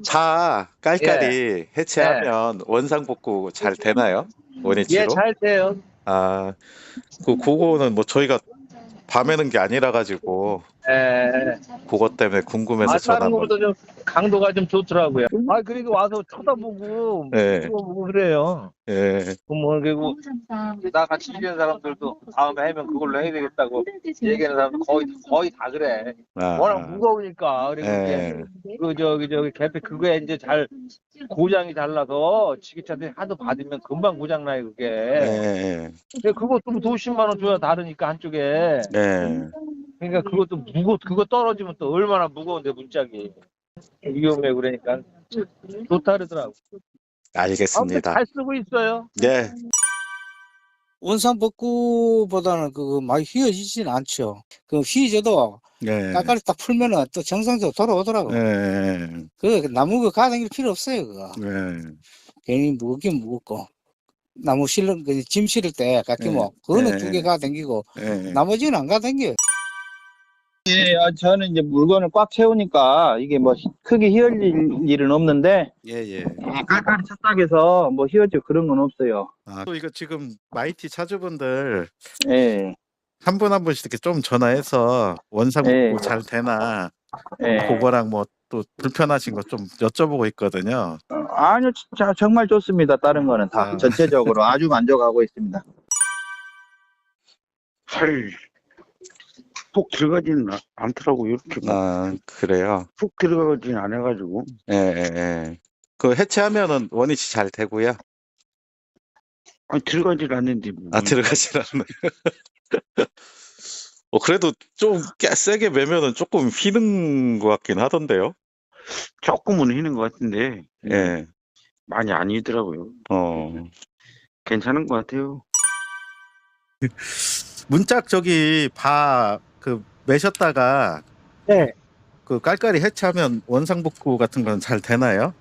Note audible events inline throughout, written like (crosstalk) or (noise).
자 깔깔이 해체하면 원상복구 잘 되나요? 원위치로? 예, 잘 돼요. 아, 그 그거는 뭐 저희가 밤에는 게 아니라 가지고 예. 그것 때문에 궁금해서 아, 전화 다른 한번. 것보다 좀 강도가 좀 좋더라고요. 아, 그리고 와서 쳐다보고, 예. 찍어보고 그래요. 예. 뭐, 그리고 나 같이 일하는 사람들도 다음에 하면 그걸로 해야 되겠다고 얘기하는 사람 거의, 거의 다 그래. 아, 워낙 무거우니까. 그리고 예. 이제 그, 저기, 저기, 개폐, 그거에 이제 잘, 고장이 달라서 지게차들이 하도 받으면 금방 고장 나요, 그게. 예. 근데 그것도 도 10만원 줘야 다르니까, 한쪽에. 예. 그러니까 그것도 무거 그거 떨어지면 또 얼마나 무거운데 문짝이 위험해 그러니까 좋다 그러더라고. 아무튼 알겠습니다. 잘 쓰고 있어요. 네. 원상복구보다는 그 많이 휘어지진 않죠. 그 휘져도 예. 깔깔이 딱 풀면은 또 정상적으로 돌아오더라고. 예. 그 나무 그 가다닐 필요 없어요. 그거 예. 괜히 무겁긴 무겁고 나무 실는 그짐 실을 때 깎이면 네. 그거는 네. 두 개 가당기고 예. 나머지는 안 가당겨요. 예, 아, 저는 이제 물건을 꽉 채우니까 이게 뭐 크게 휘어질 일은 없는데 예, 예. 깔깔이 착각해서 뭐 휘어져 그런 건 없어요. 아, 또 이거 지금 마이티 차주분들 예, 한 분 한 분씩 이렇게 좀 전화해서 원상복구 예. 잘 되나 예. 그거랑 뭐 또 불편하신 거 좀 여쭤보고 있거든요. 아니요, 진짜 정말 좋습니다. 다른 거는 다 아. 전체적으로 아주 만족하고 있습니다. 잘 푹 들어가지는 아- 않더라고요. 이렇게 막 아, 그래요. 푹 들어가지는 않아가지고 예, 예, 예. 그 해체하면은 원위치 잘 되고요. 아니 들어가질 않는데 뭐. 아, 들어가질 않네. (laughs) 어, 그래도 좀 깨- 세게 매면은 조금 휘는 것 같긴 하던데요. 조금은 휘는 것 같은데 예. 많이 아니더라고요. 어. 괜찮은 것 같아요. 문짝 저기 바 그 매셨다가 네. 그 깔깔이 해체하면 원상복구 같은 건 잘 되나요?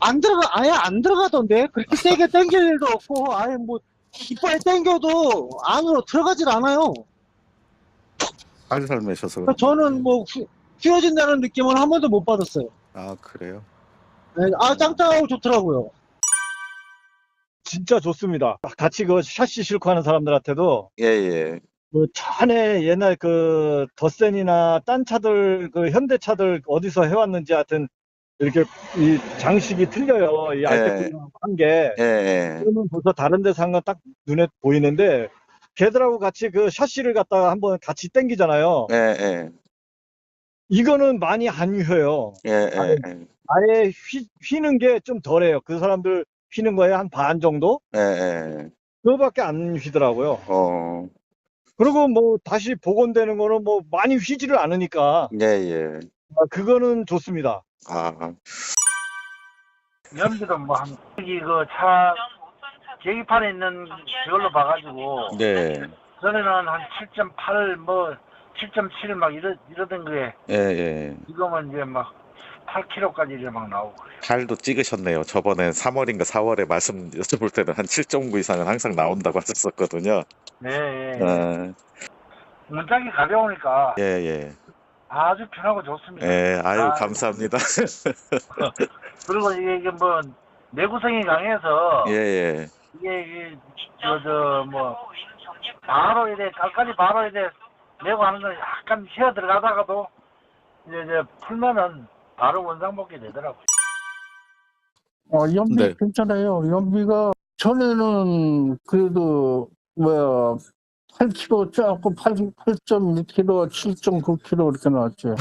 안 들어가 아예 안 들어가던데 그렇게 세게 당길 일도 없고 아예 뭐 이빨 당겨도 안으로 들어가질 않아요. 살살 매셔서. 그러니까 저는 뭐 휘- 휘어진다는 느낌을 한 번도 못 받았어요. 아, 그래요? 네, 아 짱짱하고 좋더라고요. 진짜 좋습니다. 같이 그 샷시 싫고 하는 사람들한테도 예, 예. 그 전에 옛날 그 더센이나 딴 차들 그 현대차들 어디서 해왔는지 하여튼 이렇게 이 장식이 틀려요. 이 알테크랑 한 게. 예, 예. 그러면 벌써 다른 데서 한 건 딱 눈에 보이는데 걔들하고 같이 그 샷시를 갖다가 한번 같이 땡기잖아요. 예, 예. 이거는 많이 안 휘어요. 예, 예, 예. 아예 휘, 휘는 게 좀 덜해요. 그 사람들 휘는 거에 한 반 정도? 예, 예. 그거밖에 안 휘더라고요. 어. 그리고 뭐 다시 복원되는 거는 뭐 많이 휘지를 않으니까 예, 예. 아, 그거는 좋습니다. 아, 연비도 뭐 한, 여기 그 차, 계기판에 있는 그걸로 봐가지고, 네. 전에는 한 7.8, 뭐, 7.7 막 이러, 이러던 거에, 예, 예. 지금은 이제 막 8kg까지 이제 막 나오고. 그래요. 잘도 찍으셨네요. 저번에 3월인가 4월에 말씀 여쭤볼 때는 한 7.9 이상은 항상 나온다고 하셨었거든요. 네, 예. 아, 문짝이 가벼우니까 예, 예. 아주 편하고 좋습니다. 예, 아유, 아, 감사합니다. (laughs) 그리고 이게, 이게 뭐, 내구성이 강해서, 예, 예. 이게, 이게, 저, 저, 뭐, 바로 이래, 깔깔이 바로 이래, 내고 하는 건 약간 쉬어 들어가다가도, 이제, 이제 풀면은 바로 원상복귀 되더라고요. 어, 연비 네. 괜찮아요. 연비가 전에는 그래도 뭐야 8kg 짜고 8, 8.1kg, 7.9kg 이렇게 나왔죠.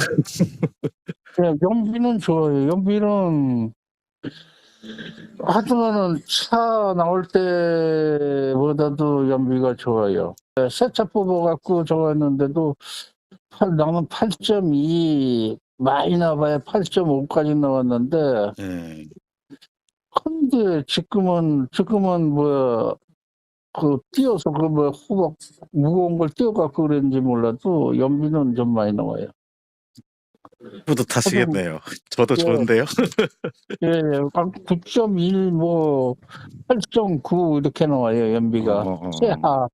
네, (laughs) 연비는 좋아요. 연비는 하지만은 차 나올 때보다도 연비가 좋아요. 네, 새차 뽑아갖고 저거 했는데도 팔- 나는 8.2 많이 나봐야 8.5까지 나왔는데 예. 근데 지금은 지금은 뭐야 그 뛰어서 그뭐 호박 무거운 걸 뛰어갖고 그랬는지 몰라도 연비는 좀 많이 나와요. 뿌듯하시겠네요. 저도 예. 좋은데요. (laughs) 예, 예. 9.1, 뭐, 8.9 이렇게 나와요, 연비가. 어, 어, 어. 최하.